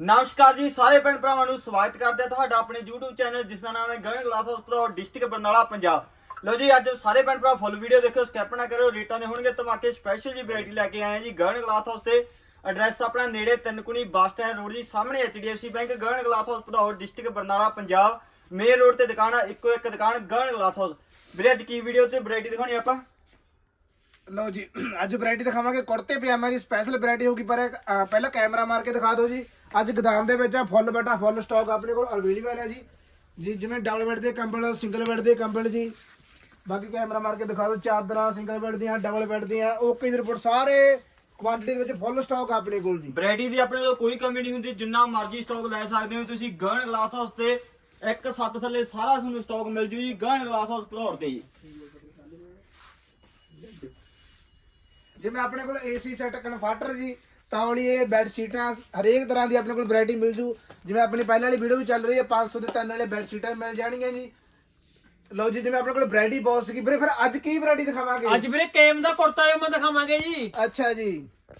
ਨਮਸਕਾਰ ਜੀ, ਸਾਰੇ ਭੈਣ ਭਰਾਵਾਂ ਨੂੰ ਸਵਾਗਤ ਕਰਦੇ ਹਾਂ ਤੁਹਾਡਾ ਆਪਣੇ YouTube ਚੈਨਲ, ਜਿਸ ਦਾ ਨਾਮ ਹੈ ਗਗਨ ਗਲਾਸ ਹਸਪਤਾਲ ਡਿਸਟ੍ਰਿਕਟ ਬਰਨਾਲਾ, ਪੰਜਾਬ। ਲਓ ਜੀ, ਅੱਜ ਸਾਰੇ ਭੈਣ ਭਰਾ ਫੁੱਲ ਵੀਡੀਓ ਦੇਖਿਓ ਸਕਿਪ ਨਾ ਕਰਿਓ ਰੇਟਾਂ ਦੇ ਹੋਣਗੇ, ਧਮਾਕੇ ਸਪੈਸ਼ਲ ਜੀ ਵੈਰਾਈਟੀ ਲੈ ਕੇ ਆਏ ਹਾਂ ਜੀ, ਗਗਨ ਗਲਾਸ ਹਾਊਸ ਤੇ ਐਡਰੈਸ ਆਪਣਾ ਨੇੜੇ ਤਿੰਨਕੁਣੀ ਬੱਸ ਸਟੈਂਡ ਰੋਡ ਜੀ, ਸਾਹਮਣੇ HDFC ਬੈਂਕ ਗਗਨ ਗਲਾਸ ਹਸਪਤਾਲ district Barnala, Punjab. Main road ਤੇ ਦੁਕਾਨ ਆ, ਇੱਕੋ ਇੱਕ ਦੁਕਾਨ, ਗਗਨ ਗਲਾਸ ਹਾਊਸ। ਵੀਰੇ, ਅੱਜ ਕੀ ਵੀਡੀਓ ਤੇ ਵੈਰਾਈਟੀ ਦਿਖਾਉਣੀ ਆਪਾਂ? ਲਓ ਜੀ ਅੱਜ ਵੈਰਾਈਟੀ ਦਿਖਾਵਾਂਗੇ। ਕੁੜਤੇ ਪਜਾਮਾ ਦੀ ਸਪੈਸ਼ਲ ਵੈਰਾਈਟੀ ਹੋਊਗੀ ਪਰ ਇੱਕ, ਪਹਿਲਾਂ ਕੈਮਰਾ ਮਾਰ ਕੇ ਦਿਖਾ ਦਿਓ ਜੀ। ਅੱਜ ਗਦਾਮ ਦੇ ਵਿੱਚ ਆ ਫੁੱਲ ਬਟਾ ਫੁੱਲ ਸਟਾਕ ਆਪਣੇ ਕੋਲ ਅਵੇਲੇਬਲ ਹੈ ਜੀ। ਜੀ ਜਿਵੇਂ ਡਬਲ ਬੈੱਡ ਦੇ ਕੰਬਲ ਸਿੰਗਲ ਬੈੱਡ ਦੇ ਕੰਬਲ ਜੀ। ਬਾਕੀ ਕੈਮਰਾ ਮਾਰ ਕੇ ਦਿਖਾ ਦਿਓ ਚਾਦਰਾਂ ਸਿੰਗਲ ਬੈੱਡ ਦੀਆਂ ਡਬਲ ਬੈੱਡ ਦੀਆਂ ਓਕੇ ਦੀ ਰਿਪੋਰਟ ਸਾਰੇ ਕੁਆਂਟੀਟੀ ਦੇ ਵਿੱਚ ਫੁੱਲ ਸਟਾਕ ਆਪਣੇ ਕੋਲ ਜੀ। ਵੈਰਾਈਟੀ ਦੀ ਆਪਣੇ ਕੋਲ ਕੋਈ ਕਮੀ ਨਹੀਂ ਹੁੰਦੀ ਜਿੰਨਾ ਮਰਜ਼ੀ ਸਟਾਕ ਲੈ ਸਕਦੇ ਹੋ ਤੁਸੀਂ। ਗਗਨ ਗਲਾਸ ਹਾਊਸ ਤੇ ਇੱਕ ਸੱਤ ਥੱਲੇ ਸਾਰਾ ਤੁਹਾਨੂੰ ਸਟਾਕ ਮਿਲ ਜੂ ਜੀ ਗਨ ਗਲਾਸ ਹਾਊਸ ਭਲੌੜ ਤੇ ਜੀ। ਜਿਵੇਂ ਆਪਣੇ ਕੋਲ ਏਸੀ ਸੈੱਟ ਕਨਫਰਟਰ ਜੀ ਤੌਲੀਏ ਬੈੱਡ ਸ਼ੀਟਾਂ ਹਰੇਕ ਤਰ੍ਹਾਂ ਦੀ ਆਪਣੇ ਕੋਲ ਵੈਰਾਈਟੀ ਮਿਲ ਜੂ। ਜਿਵੇਂ ਆਪਣੀ ਪਹਿਲਾਂ ਵਾਲੀ ਵੀਡੀਓ ਵੀ ਚੱਲ ਰਹੀ ਹੈ 500 ਦੇ ਤਿੰਨ ਵਾਲੇ ਬੈੱਡ ਸ਼ੀਟਾਂ ਮਿਲ ਜਾਣਗੀਆਂ ਜੀ। ਲਓ ਜੀ ਜਿਵੇਂ ਆਪਣੇ ਕੋਲ ਵੈਰਾਈਟੀ ਬਹੁਤ ਸੀਗੀ। ਵੀਰੇ ਫਿਰ ਅੱਜ ਕੀ ਵੈਰਾਈਟੀ ਦਿਖਾਵਾਂਗੇ? ਅੱਜ ਵੀਰੇ ਕੇਮ ਦਾ ਕੁੜਤਾ ਜੋ ਮੈਂ ਦਿਖਾਵਾਂਗੇ ਜੀ। ਅੱਛਾ ਜੀ।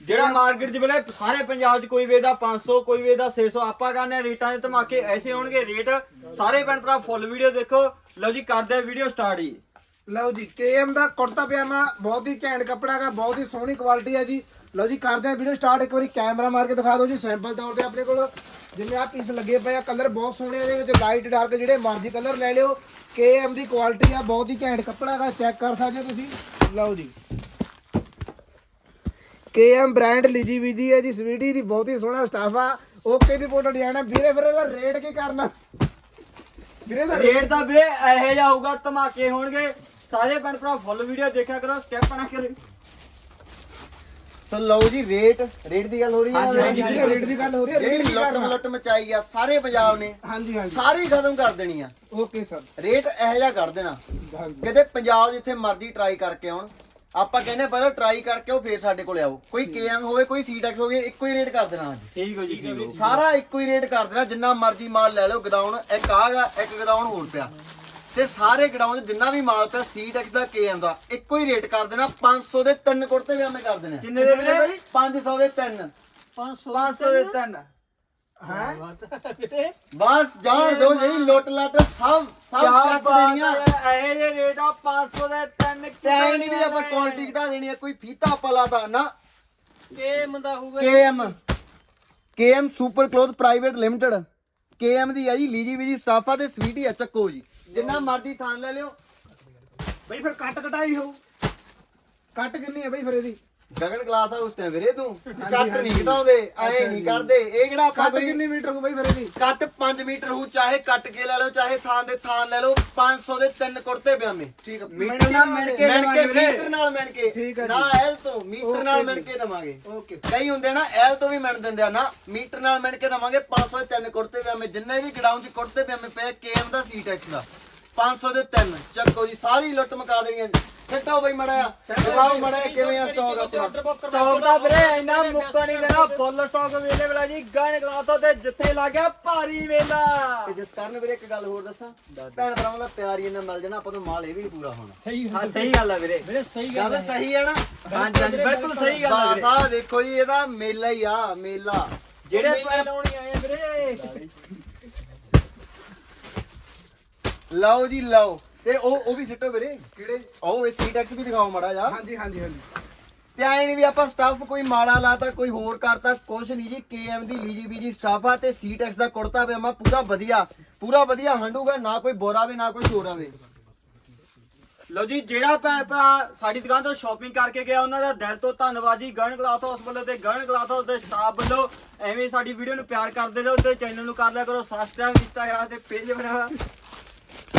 ਜਿਹੜਾ ਮਾਰਕੀਟ 'ਚ ਵੇਲੇ ਸਾਰੇ ਪੰਜਾਬ 'ਚ ਕੋਈ ਵੇਚਦਾ 500 ਕੋਈ ਵੇਚਦਾ 600 ਆਪਾਂ ਕਹਿੰਦੇ ਆ ਰੇਟਾਂ ਦੇ ਧਮਾਕੇ ਐਸੇ ਹੋਣਗੇ। ਰੇਟ ਸਾਰੇ ਭੈਣ ਭਰਾ ਫੁੱਲ ਵੀਡੀਓ ਦੇਖੋ। ਲਓ ਜੀ ਕਰਦੇ ਆ ਵੀਡੀਓ ਸਟਾਰਟ ਜੀ ਲਓ ਜੀ ਕੇਐਮ ਦਾ ਕੁੜਤਾ ਪਜਾਮਾ, ਬਹੁਤ ਹੀ ਘੈਂਟ ਕੱਪੜਾ ਹੈਗਾ, ਬਹੁਤ ਹੀ ਸੋਹਣੀ ਕੁਆਲਿਟੀ ਹੈ ਜੀ। ਲਓ ਜੀ, ਕਰਦੇ ਆ ਵੀਡੀਓ ਸਟਾਰਟ ਇੱਕ ਵਾਰੀ ਕੈਮਰਾ ਮਾਰ ਕੇ ਦਿਖਾ ਦਿਓ ਜੀ ਸੈਂਪਲ ਤੌਰ ਤੇ ਆਪਣੇ ਕੋਲ। ਜਿਵੇਂ ਆ ਪੀਸ ਲੱਗੇ ਪਏ ਆ ਕਲਰ ਬਹੁਤ ਸੋਹਣੇ ਇਹਦੇ ਵਿੱਚ ਲਾਈਟ ਡਾਰਕ ਜਿਹੜੇ ਮਰਜ਼ੀ ਕਲਰ ਲੈ ਲਿਓ। ਕੇਐਮ ਦੀ ਕੁਆਲਿਟੀ ਆ, ਬਹੁਤ ਹੀ ਘੈਂਟ ਕੱਪੜਾ ਹੈਗਾ ਚੈੱਕ ਕਰ ਸਕਦੇ ਹੋ ਤੁਸੀਂ। ਲਓ ਜੀ। ਕੇਐਮ ਬ੍ਰਾਂਡ ਲਿਜੀ ਵੀਜੀ ਹੈ ਜੀ ਸਵੀਟੀ ਦੀ ਬਹੁਤ ਹੀ ਸੋਹਣਾ ਸਟਾਫ ਆ। ਓਕੇ ਦੀ ਫੋਟੋ ਡਿਜ਼ਾਈਨ ਹੈ। ਵੀਰੇ, ਫਿਰ ਇਹਦਾ ਰੇਟ ਕੀ ਕਰਨਾ? ਵੀਰੇ ਦਾ ਰੇਟ ਤਾਂ ਵੀਰੇ ਇਹੋ ਜਿਹਾ ਹੋਊਗਾ, ਧਮਾਕੇ ਹੋਣਗੇ। ਸਾਰੇ ਭੈਣ ਭਰਾ ਫੁੱਲ ਵੀਡੀਓ ਦੇਖਿਆ ਕਰੋ ਸਕਿਪ ਨਾ ਕਰਿਓ ਸੋ ਲਓ ਜੀ ਰੇਟ ਰੇਟ ਦੀ ਗੱਲ ਹੋ ਰਹੀ ਹਾਂਜੀ, ਹੈ ਹਾਂਜੀ, ਵੀਰੇ ਰੇਟ ਦੀ ਗੱਲ ਹੋ ਰਹੀ ਹੈ ਜਿਹੜੀ ਰੇਟ ਲੁੱਟ ਮਲੁੱਟ ਮਚਾਈ ਆ ਸਾਰੇ ਪੰਜਾਬ ਨੇ ਹਾਂਜੀ ਹਾਂਜੀ। ਸਾਰੀ ਖਤਮ ਕਰ ਦੇਣੀ ਆ। ਓਕੇ ਸਰ ਰੇਟ ਇਹੋ ਜਿਹਾ ਕਰ ਦੇਣਾ। ਹਾਂਜੀ। ਕਿਤੇ ਪੰਜਾਬ ਜਿੱਥੇ ਮਰਜ਼ੀ ਟਰਾਈ ਕਰਕੇ ਆਉਣ। ਆਪਾਂ ਕਹਿੰਦੇ ਪਹਿਲਾਂ ਟਰਾਈ ਕਰਕੇ ਉਹ ਫੇਰ ਸਾਡੇ ਕੋਲੇ ਆਓ। ਕੋਈ ਕੇਐਮ ਹੋਵੇ ਕੋਈ ਸੀਟੈਕਸ ਹੋਵੇ ਇੱਕੋ ਹੀ ਰੇਟ ਕਰ ਦੇਣਾ ਅੱਜ ਠੀਕ ਹੋ ਜੀ ਠੀਕ ਹੋ ਸਾਰਾ ਇੱਕੋ ਹੀ ਰੇਟ ਕਰ ਦੇਣਾ ਜਿੰਨਾ ਮਰਜ਼ੀ ਮਾਲ ਲੈ ਲਓ ਗਦਾਉਣ ਇੱਕ ਆਗਾ ਇੱਕ ਗਦਾਉਣ ਹੋਰ ਪਿਆ। ਤੇ ਸਾਰੇ 'ਚ ਜਿੰਨਾ ਵੀ ਮਾਲ ਪਿਆ ਸੀਟੈਕਸ ਦਾ ਕੇਐਮ ਦਾ ਇੱਕੋ ਹੀ ਰੇਟ ਕਰ ਦੇਣਾ 500 ਦੇ ਤਿੰਨ ਕੁੜਤੇ ਵੀ ਐਵੇਂ ਕਰ ਦੇਣੇ। ਕਿੰਨੇ ਦੇ ਵੀਰੇ 500 ਦੇ ਤਿੰਨ। 500 500 ਦੇ ਤਿੰਨ? ਹੈ? ਵੀਰੇ ਬਸ ਜਾਣ ਦੋ ਜਿਹੜੀ ਲੁੱਟ ਲੱਟ ਸਭ ਸਭ ਚੱਕ ਦੇਣੀਆਂ। ਇਹੋ ਜਿਹੇ ਰੇਟ ਆ 500 ਦੇ ਤਿੰਨ ਤੇ ਐ ਨਹੀਂ ਵੀ ਆਪਾਂ ਕੁਆਲਿਟੀ ਘਟਾ ਦੇਣੀ ਹੈ ਕੋਈ ਫੀਤਾ ਆਪਾਂ ਲਾਤਾ ਨਾ। ਕੇਮ ਦਾ ਹੋਊਗਾ KM KM super cloth private limited KM ਦੀ ਆ ਜੀ ਲੀਜੀ ਵੀਜੀ ਸਟਾਫ ਤੇ ਸਵੀਟੀ ਆ ਚੱਕੋ ਜੀ। ਜਿੰਨਾ ਮਰਜ਼ੀ ਥਾਨ ਲੈ ਲਿਓ। ਬਈ ਫਿਰ ਕੱਟ ਕਟਾਈ ਹੋਊ। ਕੱਟ ਕਿੰਨੀ ਹੈ ਬਈ ਫਿਰ ਇਹਦੀ? ਗਗਨ ਗਲਾਸ ਆ ਉਸ ਤੇ ਵੀਰੇ ਤੂੰ। ਕੱਟ ਨਹੀਂ ਘਟਾਉਂਦੇ ਐ ਨਹੀਂ ਕਰਦੇ। ਇਹ ਕਿਹੜਾ ਆਪਾਂ ਕੱਟ ਕਿੰਨੀ ਮੀਟਰ ਹੋ ਬਈ ਫਿਰ ਇਹਦੀ ਕੱਟ 5 ਮੀਟਰ ਹੋ ਚਾਹੇ ਕੱਟ ਕੇ ਲੈ ਲਓ ਚਾਹੇ ਥਾਨ ਦੇ ਥਾਨ ਲੈ ਲਓ 500 ਦੇ ਤਿੰਨ ਕੁੜਤੇ ਬਿਆਮੇ ਠੀਕ ਆ ਮੀਟਰ ਨਾਲ ਮਿਣ ਕੇ ਮਿਣ ਕੇ। ਮੀਟਰ ਨਾਲ ਮਿਣ ਕੇ। ਹੈ ਨਾ। ਐਲ ਤੋਂ ਮੀਟਰ ਨਾਲ। ਮਿਣ ਕੇ ਦਵਾਂਗੇ। ਓਕੇ। ਕਈ ਹੁੰਦੇ ਨਾ ਐਲ ਤੋਂ ਵੀ ਮਿਣ ਦਿੰਦੇ ਆ ਨਾ। ਮੀਟਰ ਨਾਲ ਮਿਣ ਕੇ ਦਵਾਂਗੇ 500 ਦੇ ਤਿੰਨ ਕੁੜਤੇ ਪਿਆਮੇ ਜਿੰਨੇ ਵੀ ਗਡਾਊਨ 'ਚ ਕੁੜਤੇ ਪਿਆਮੇ ਪਏ ਕੇਐਮ ਦਾ ਸੀਟੈਕਸ ਦਾ। 500 ਦੇ ਤਿੰਨ। ਚੱਕੋ ਜੀ ਸਾਰੀ ਲੁੱਟ ਮਕਾ ਦੇਣੀ ਛੱਟੋ ਬਈ ਮੜਿਆ ਦਿਖਾਓ ਮੜਿਆ ਕਿਵੇਂ ਆ ਸਟਾਕ ਆਪਣਾ। ਸਟਾਕ ਦਾ ਵੀਰੇ ਇੰਨਾ ਮੁੱਕਾ ਨਹੀਂ ਦੇਣਾ ਫੁੱਲ ਸਟਾਕ ਅਵੇਲੇਬਲ ਹੈ ਜੀ। ਗਾਣੇ ਗਲਾਸੋ ਤੇ ਜਿੱਥੇ ਲੱਗਿਆ ਭਾਰੀ ਵੇਲਾ। ਤੇ ਜਿਸ ਕਾਰਨ ਵੀਰੇ ਇੱਕ ਗੱਲ ਹੋਰ ਦੱਸਾਂ। ਭੈਣ ਭਰਾਵਾਂ ਦਾ ਪਿਆਰ ਹੀ ਇੰਨਾ ਮਿਲ ਜਾਣਾ ਆਪਾਂ ਨੂੰ ਮਾਲ ਇਹ ਵੀ ਪੂਰਾ ਹੋਣਾ। ਸਹੀ ਹਾਂ ਸਹੀ ਗੱਲ ਹੈ ਵੀਰੇ। ਵੀਰੇ ਸਹੀ ਗੱਲ ਗੱਲ ਸਹੀ ਹੈ ਨਾ? ਹਾਂਜੀ ਹਾਂਜੀ ਬਿਲਕੁਲ ਸਹੀ ਗੱਲ ਬਸ ਵੀਰੇ। ਆਹ ਦੇਖੋ ਜੀ ਇਹਦਾ ਮੇਲਾ ਹੀ ਆ ਮੇਲਾ। ਜਿਹੜੇ ਜਿਹੜੇ ਭੈਣ- ਲਾਉਣੀ ਆਏ ਆ ਵੀਰੇ। ਲਓ ਜੀ ਲਓ। ਤੇ ਉਹ ਉਹ ਵੀ ਸਿੱਟੋ ਵੀਰੇ ਕਿਹੜੇ ਉਹ ਇਹ ਸੀਟੈਕਸ ਵੀ ਦਿਖਾਓ ਮਾੜਾ ਜਾ ਹਾਂਜੀ ਹਾਂਜੀ ਹਾਂਜੀ। ਤੇ ਐ ਨਹੀਂ ਵੀ ਆਪਾਂ ਸਟਾਫ ਕੋਈ ਮਾੜਾ ਲਾਤਾ ਕੋਈ ਹੋਰ ਕਰਤਾ ਕੁਛ ਨਹੀਂ ਜੀ ਕੇਐਮ ਦੀ ਲੀਜੀ ਬੀਜੀ ਸਟਾਫ ਆ ਤੇ ਸੀਟੈਕਸ ਦਾ ਕੁੜਤਾ ਪਜਾਮਾ ਪੂਰਾ ਵਧੀਆ ਪੂਰਾ ਵਧੀਆ ਹੰਡੂਗਾ ਨਾ ਕੋਈ ਬੋਰਾ ਵੇ ਨਾ ਕੋਈ ਚੋਰ ਆਵੇ ਲਓ ਜੀ ਜਿਹੜਾ ਭੈਣ ਭਰਾ ਸਾਡੀ ਦੁਕਾਨ ਤੋਂ ਸ਼ਾਪਿੰਗ ਕਰਕੇ ਗਿਆ ਉਹਨਾਂ ਦਾ ਦਿਲ ਤੋਂ ਧੰਨਵਾਦ ਜੀ। ਗਗਨ ਗਲਾਸ ਹਾਊਸ ਵੱਲੋਂ ਤੇ ਗਗਨ ਗਲਾਸ ਹਾਊਸ ਦੇ ਸਟਾਫ ਵੱਲੋਂ ਐਵੇਂ ਸਾਡੀ ਵੀਡੀਓ ਨੂੰ ਪਿਆਰ ਕਰਦੇ ਰਹੋ ਤੇ ਚੈਨਲ ਨੂੰ ਕਰ ਲਿਆ ਕਰੋ। ਸਬਸਕ੍ਰਾਈਬ ਇੰਸਟਾਗ੍ਰਾਮ ਤੇ ਪੇਜ ਬਣਾਇਆ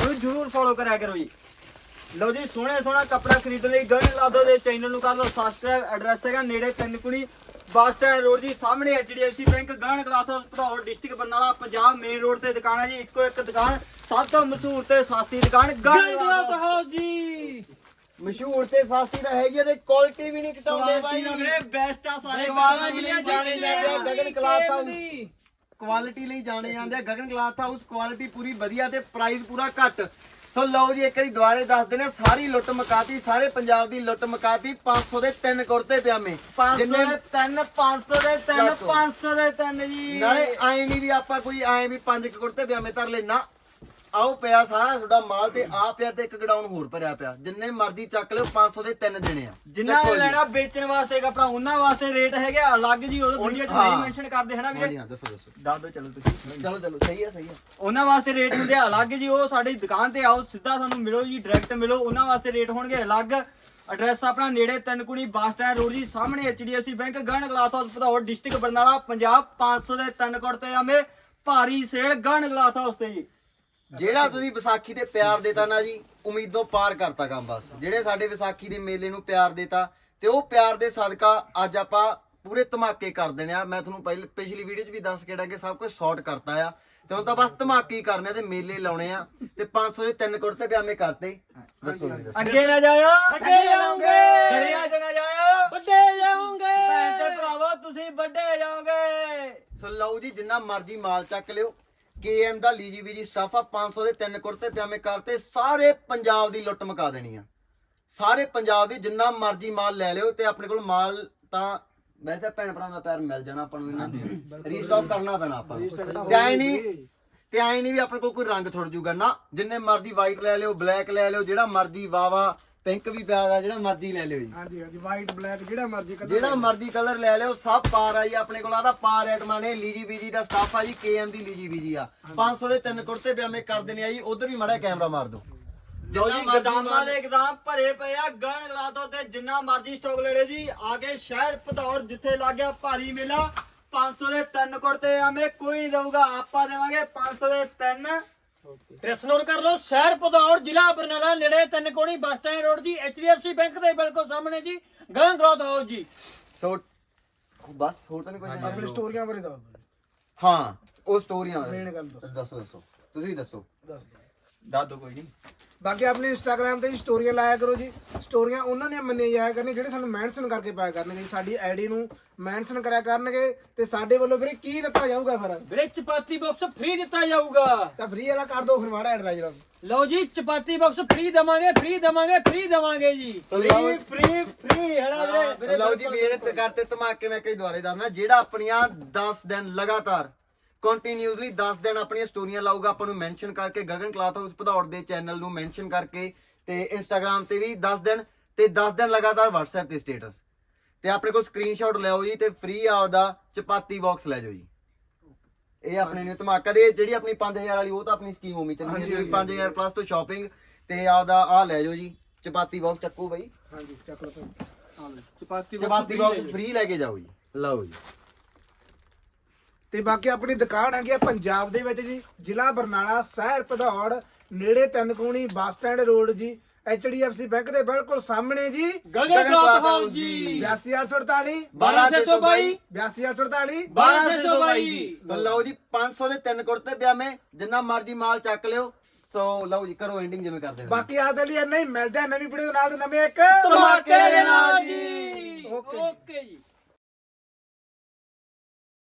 ਉਹਨੂੰ ਜਰੂਰ ਫੋਲੋ ਕਰਿਆ ਕਰੋ ਜੀ। ਲਓ ਜੀ ਸੋਹਣੇ ਸੋਹਣਾ ਕੱਪੜਾ ਖਰੀਦਣ ਲਈ ਗਗਨ ਗਲਾਸ ਹਾਊਸ ਦੇ ਚੈਨਲ ਨੂੰ ਕਰ ਲਓ ਸਬਸਕ੍ਰਾਈਬ ਐਡਰੈਸ ਹੈਗਾ ਨੇੜੇ ਤਿੰਨਕੁਣੀ ਬੱਸ ਸਟੈਂਡ ਰੋਡ ਜੀ ਸਾਹਮਣੇ HDFC bank glass house Bhadaur district Barnala Punjab main road ਤੇ ਦੁਕਾਨ ਹੈ ਜੀ ਇੱਕੋ ਇੱਕ ਦੁਕਾਨ ਸਭ ਤੋਂ ਮਸ਼ਹੂਰ ਤੇ ਸਸਤੀ ਦੁਕਾਨ ਗਾਣੇ ਹਾਊਸ ਹੋ ਜੀ। ਮਸ਼ਹੂਰ ਤੇ ਸਸਤੀ ਤਾਂ ਹੈਗੀ ਆ ਤੇ ਕੁਆਲਿਟੀ ਵੀ ਨਹੀਂ ਘਟਾਉਂਦੇ ਬਾਈ। ਵੀਰੇ ਬੈਸਟ ਆ ਸਾਰੇ ਲਈ ਜਾਣੇ ਜਾਂਦੇ ਗਗਨ ਕਲਾਥ ਹਾਊਸ। ਕੁਆਲਿਟੀ ਲਈ ਜਾਣੇ ਜਾਂਦੇ ਆ। ਗਗਨ ਕਲਾਥ ਹਾਊਸ ਕੁਆਲਿਟੀ ਪੂਰੀ ਵਧੀਆ ਤੇ ਪ੍ਰਾਈਸ ਪੂਰਾ ਘੱਟ। ਸੋ ਲਓ ਜੀ ਇੱਕ ਵਾਰੀ ਦੁਬਾਰੇ ਦੱਸ ਦਿੰਦੇ ਹਾਂ, ਸਾਰੀ ਲੁੱਟ ਮਕਾਤੀ ਸਾਰੇ ਪੰਜਾਬ ਦੀ ਲੁੱਟ ਮਕਾਤੀ 500 ਦੇ ਤਿੰਨ ਕੁੜਤੇ ਪਜਾਮੇ। 500 ਦੇ 3 500 ਦੇ 3 ਚੱਕੋ। 500 ਦੇ 3 ਜੀ। ਨਾਲੇ ਆਏ ਨਹੀਂ ਵੀ ਆਪਾਂ ਕੋਈ ਆਏ ਵੀ ਪੰਜ ਕੁ ਕੁੜਤੇ ਪਜਾਮੇ ਧਰ ਲੈ ਨਾ। ਆਓ ਪਿਆ ਸਾਰਾ ਤੁਹਾਡਾ ਮਾਲ ਤੇ ਆ ਪਿਆ ਤੇ ਇੱਕ ਗਡਾਊਨ ਹੋਰ ਭਰਿਆ ਪਿਆ। ਜਿੰਨੇ ਮਰਜ਼ੀ ਚੱਕ ਲਿਓ 500 ਦੇ ਤਿੰਨ ਦੇਣੇ ਆ। ਜਿੰਨਾ ਚੱਕੋ ਨੇ ਜੀ। ਲੈਣਾ ਵੇਚਣ ਵਾਸਤੇ ਕੱਪੜਾ ਉਹਨਾਂ ਵਾਸਤੇ ਰੇਟ ਹੈਗੇ ਅਲੱਗ ਜੀ ਉਹ ਵੀਡੀਓ 'ਚ ਨਹੀਂ ਹਾਂ। ਮੈਂਸ਼ਨ ਕਰਦੇ ਹਨਾ ਹਾਂਜੀ ਵੀਰੇ ਹਾਂ ਦੱਸੋ ਦੱਸੋ। ਦੱਸ ਦਿਓ ਚਲੋ ਤੁਸੀਂ। ਚਲੋ ਚਲੋ ਸਹੀ ਹੈ ਸਹੀ ਹੈ ਉਹਨਾਂ ਵਾਸਤੇ ਰੇਟ ਹੁੰਦੇ ਆ ਅਲੱਗ ਜੀ ਉਹ ਸਾਡੀ ਦੁਕਾਨ ਤੇ ਆਓ ਸਿੱਧਾ ਸਾਨੂੰ ਮਿਲੋ ਜੀ ਡਾਇਰੈਕਟ ਮਿਲੋ। ਉਹਨਾਂ ਵਾਸਤੇ ਰੇਟ ਹੋਣਗੇ ਅਲੱਗ। ਐਡਰੈਸ ਆਪਣਾ ਨੇੜੇ ਤਨਕੁਣੀ ਬੱਸ ਸਟੈਂਡ ਰੋਡ ਜੀ ਸਾਹਮਣੇ HDFC bank Gagan glass house Bhadaur district Barnala Punjab 500 ਦੇ ਤਿੰਨ ਕੁੜਤੇ ਆਮੇ ਭਾਰੀ ਸੇਲ ਗਨ ਗਲਾਸ ਹਾਊਸ ਤੇ ਜੀ। ਜਿਹੜਾ ਤੁਸੀਂ ਵਿਸਾਖੀ ਤੇ ਪਿਆਰ ਦੇਤਾ ਨਾ ਜੀ ਉਮੀਦੋਂ ਪਾਰ ਕਰਤਾ ਕੰਮ ਬਸ। ਜਿਹੜੇ ਸਾਡੇ ਵਿਸਾਖੀ ਦੇ ਮੇਲੇ ਨੂੰ ਪਿਆਰ ਦੇਤਾ ਤੇ ਉਹ ਪਿਆਰ ਦੇ ਸਦਕਾ ਅੱਜ ਆਪਾਂ ਪੂਰੇ ਧਮਾਕੇ ਕਰ ਦੇਣੇ ਆ। ਮੈਂ ਤੁਹਾਨੂੰ ਪਹਿਲੇ ਪਿਛਲੀ ਵੀਡੀਓ 'ਚ ਵੀ ਦੱਸ ਕੇ ਡਾ ਕਿ ਸਭ ਕੁਝ ਸ਼ਾਰਟ ਕਰਤਾ ਆ। ਤੇ ਹੁਣ ਤਾਂ ਬਸ ਧਮਾਕੇ ਹੀ ਕਰਨੇ ਆ ਤੇ ਮੇਲੇ ਲਾਉਣੇ ਆ। ਤੇ 500 ਦੇ ਤਿੰਨ ਕੁੜਤੇ ਪਜਾਮੇ ਕਰਤੇ। ਦੱਸੋ ਜੀ ਦੱਸੋ। ਅੱਗੇ ਨਾ ਜਾਇਓ ਅੱਗੇ ਜਾਓਗੇ। ਗਲੀਆਂ 'ਚ ਨਾ ਜਾਇਓ। ਵੱਡੇ ਜਾਓਗੇ ਭੈਣ ਤੇ ਭਰਾਵੋ ਤੁਸੀਂ ਵੱਡੇ ਜਾਓਗੇ। ਸੋ ਲਓ ਜੀ ਜਿੰਨਾ ਮਰਜ਼ੀ ਮਾਲ ਚੱਕ ਲਿਓ। ਕੇਐਮ ਦਾ ਲੀਜੀ ਵੀਜੀ ਸਟਾਫ ਆ 500 ਦੇ ਤਿੰਨ ਕੁੜਤੇ ਪਜਾਮੇ ਕਰਤੇ ਸਾਰੇ ਪੰਜਾਬ ਦੀ ਲੁੱਟ ਮਕਾ ਦੇਣੀ ਆ। ਸਾਰੇ ਪੰਜਾਬ ਦੀ ਜਿੰਨਾ ਮਰਜ਼ੀ ਮਾਲ ਲੈ ਲਿਓ ਤੇ ਆਪਣੇ ਕੋਲ ਮਾਲ ਤਾਂ ਵੈਸੇ ਤਾਂ ਭੈਣ ਭਰਾਵਾਂ ਦਾ ਪਿਆਰ ਮਿਲ ਜਾਣਾ ਆਪਾਂ ਨੂੰ ਇਹਨਾਂ ਰੀਸਟਾਕ ਕਰਨਾ ਪੈਣਾ ਆਪਾਂ ਨੂੰ। ਤੇ ਐ ਨਹੀਂ ਤੇ ਐ ਨਹੀਂ ਵੀ ਆਪਣੇ ਕੋਲ ਕੋਈ ਰੰਗ ਥੁੜ ਜੂਗਾ। ਨਾ ਜਿੰਨੇ ਮਰਜ਼ੀ ਵਾਈਟ ਲੈ ਲਿਓ ਬਲੈਕ ਲੈ ਲਿਓ ਜਿਹੜਾ ਮਰਜ਼ੀ ਵਾਵਾ ਪਿੰਕ ਵੀ ਪਿਆ ਗਾ ਜਿਹੜਾ ਮਰਜ਼ੀ ਲੈ ਲਿਓ ਜੀ। ਹਾਂਜੀ ਹਾਂਜੀ ਵਾਈਟ ਬਲੈਕ ਜਿਹੜਾ ਮਰਜ਼ੀ ਕਲਰ ਜਿਹੜਾ ਮਰਜ਼ੀ ਕਲਰ ਲੈ ਲਿਓ ਸਭ ਪਾਰ ਆ ਜੀ ਆਪਣੇ ਕੋਲ ਆਦਾ ਪਾਰ ਆਈਟਮਾਂ ਨੇ ਲੀਜੀ ਬੀਜੀ ਦਾ ਸਟਾਫ ਆ ਜੀ ਕੇਐਮ ਦੀ ਲੀਜੀ ਬੀਜੀ ਆ। 500 ਦੇ ਤਿੰਨ ਕੁੜਤੇ ਪਜਾਮੇ ਕਰ ਦੇਣੇ ਆ ਜੀ ਉਧਰ ਵੀ ਮੜਾ ਕੈਮਰਾ ਮਾਰ ਦੋ ਜੋ ਜਿੰਨਾ ਜੀ ਮਰਜ਼ੀ ਗਦਾਮਾਂ ਦੇ ਇੱਕਦਮ ਭਰੇ ਪਏ ਆ ਗਣ ਲਾ ਦੋ ਤੇ ਜਿੰਨਾ ਮਰਜ਼ੀ ਸਟਾਕ ਲੈ ਲਿਓ ਜੀ। ਆਗੇ ਸ਼ਹਿਰ ਭਦੌੜ ਜਿੱਥੇ ਲੱਗ ਗਿਆ ਭਾਰੀ ਮੇਲਾ। 500 ਦੇ ਤਿੰਨ ਕੁੜਤੇ ਆਮੇ ਕੋਈ ਨਹੀਂ ਦਊਗਾ ਆਪਾਂ ਦੇਵਾਂਗੇ 500 ਦੇ ਤਿੰਨ। ਡਰੈਸ ਨੋਟ ਕਰ ਲਓ ਸ਼ਹਿਰ ਪਧੌੜ ਜ਼ਿਲ੍ਹਾ ਬਰਨਾਲਾ ਨੇੜੇ Tinkoni bus stand road ਜੀ ਐਚਡੀਐਫਸੀ ਬੈਂਕ ਦੇ ਬਿਲਕੁਲ ਸਾਹਮਣੇ ਜੀ ਗਾਂ ਗਰੋਥ ਹਾਊਸ ਜੀ। ਸੋ ਬਸ ਹੋਰ ਤਾਂ ਨਹੀਂ ਕੋਈ ਆਪਣੀ? ਸਟੋਰੀਆਂ ਬਾਰੇ ਦੱਸ ਦਿਓ। ਹਾਂ ਉਹ ਸਟੋਰੀਆਂ ਗੱਲ ਦੱਸੋ। ਦੱਸੋ ਦੱਸੋ। ਤੁਸੀਂ ਦੱਸੋ। ਦੱਸ ਦਿਓ। ਦੱਸ ਦੋ ਕੋਈ ਨਹੀਂ। ਬਾਕੀ ਆਪਣੇ ਇੰਸਟਾਗ੍ਰam ਤੇ ਸਟੋਰੀਆਂ ਲਾਇਆ ਕਰੋ ਜੀ। ਸਟੋਰੀਆਂ ਉਹਨਾਂ ਦੀਆਂ ਮੰਨੀਆਂ ਜਾਇਆ ਕਰਨੀਆਂ ਜਿਹੜੇ ਸਾਨੂੰ ਮੈਂਸ਼ਨ ਕਰਕੇ ਪਾਇਆ ਕਰਨਗੇ ਜੀ। ਸਾਡੀ ਆਈਡੀ ਨੂੰ ਮੈਂਸ਼ਨ ਕਰਿਆ ਕਰਨਗੇ ਤੇ ਸਾਡੇ ਵੱਲੋਂ ਵੀਰੇ ਕੀ ਦਿੱਤਾ ਜਾਊਗਾ ਫਿਰ? ਵੀਰੇ ਚਪਾਤੀ ਬਾਕਸ ਫ੍ਰੀ ਦਿੱਤਾ ਜਾਊਗਾ। ਤਾਂ ਫ੍ਰੀ ਵਾਲਾ ਕਰ ਦਿਓ ਫਿਰ ਮਾੜਾ ਐਡਵਾਈਜ਼ ਜਿਹੜਾ ਲਓ ਜੀ ਚਪਾਤੀ ਬਾਕਸ ਫ੍ਰੀ ਦਵਾਂਗੇ ਫ੍ਰੀ ਦਵਾਂਗੇ ਫ੍ਰੀ ਦਵਾਂਗੇ ਜੀ। ਫ੍ਰੀ ਫ੍ਰੀ ਫ੍ਰੀ ਹੈਨਾ ਵੀਰੇ? ਲਓ ਜੀ ਵੀਰੇ ਤੇ ਕਰਤੇ ਧਮਾਕੇ ਮੈਂ ਕਈ ਦੁਆਰੇ ਦੱਸਣਾ ਜਿਹੜਾ ਆਪਣੀਆਂ 10 ਦਿਨ ਲਗਾਤਾਰ ਕੰਟੀਨਿਊਸਲੀ 10 ਦਿਨ ਆਪਣੀਆਂ ਸਟੋਰੀਆਂ ਲਾਊਗਾ ਆਪਾਂ ਨੂੰ ਮੈਂਸ਼ਨ ਕਰਕੇ ਗਗਨ ਕਲਾਥ ਹਾਊਸ ਭਦੌੜ ਦੇ ਚੈਨਲ ਨੂੰ ਮੈਂਸ਼ਨ ਕਰਕੇ ਤੇ ਇੰਸਟਾਗ੍ਰam ਤੇ ਵੀ 10 ਦਿਨ ਤੇ 10 ਦਿਨ ਲਗਾਤਾਰ WhatsApp ਤੇ ਸਟੇਟਸ ਤੇ ਆਪਣੇ ਕੋਲ ਸਕਰੀਨਸ਼ਾਟ ਲਿਆਓ ਜੀ ਤੇ ਫ੍ਰੀ ਆਪਦਾ ਚਪਾਤੀ ਬਾਕਸ ਲੈ ਜਾਓ ਜੀ। ਇਹ ਆਪਣੇ ਨੇ ਧਮਾਕਾ ਦੇ ਜਿਹੜੀ ਆਪਣੀ 5000 ਵਾਲੀ ਉਹ ਤਾਂ ਆਪਣੀ ਸਕੀਮ ਉਮੀ ਚੱਲਣੀ ਹੈ ਜਿਹੜੀ 5000 ਪਲੱਸ ਤੋਂ ਸ਼ਾਪਿੰਗ ਤੇ ਆਪਦਾ ਆ ਲੈ ਜਾਓ ਜੀ ਚਪਾਤੀ ਬਾਕਸ ਚੱਕੋ ਬਾਈ। ਹਾਂਜੀ ਚੱਕ ਲਓ ਭਾਈ। ਚਪਾਤੀ ਚਪਾਤੀ ਬਾਕਸ ਫ੍ਰੀ ਲੈ ਕੇ ਜਾਓ ਜੀ ਲਓ ਜੀ। ਤੇ ਬਾਕੀ ਆਪਣੀ ਦੁਕਾਨ ਹੈਗੀ ਆ ਪੰਜਾਬ ਦੇ ਵਿੱਚ ਜੀ ਜ਼ਿਲ੍ਹਾ ਬਰਨਾਲਾ ਸ਼ਹਿਰ ਭਦੌੜ ਨੇੜੇ ਤਨਕੂਣੀ ਬੱਸ ਸਟੈਂਡ ਰੋਡ ਜੀ ਐਚਡੀਐਫਸੀ ਬੈਂਕ ਦੇ ਬਿਲਕੁਲ ਸਾਹਮਣੇ ਜੀ। ਗਗਨ ਕਲਾਥ ਹਾਊਸ ਜੀ। 82848 12622 82848 12622 ਤਾਂ ਲਓ ਜੀ 500 ਦੇ ਤਿੰਨ ਕੁੜਤੇ ਪਿਆਮੇ ਜਿੰਨਾ ਮਰਜ਼ੀ ਮਾਲ ਚੱਕ ਲਿਓ। ਸੋ ਲਓ ਜੀ ਕਰੋ ਐਂਡਿੰਗ ਜਿਵੇਂ ਕਰਦੇ ਹੋ ਬਾਕੀ ਆਦੇ ਲਈ ਇੰਨਾ ਹੀ ਮਿਲਦਾ ਨਵੀਂ ਵੀਡੀਓ ਦੇ ਨਾਲ ਤੇ ਨਵੇਂ ਇੱਕ ਧਮਾਕੇ ਦੇ ਨਾਲ ਜੀ। ਓਕੇ ਜੀ। ਓਕੇ ਜੀ।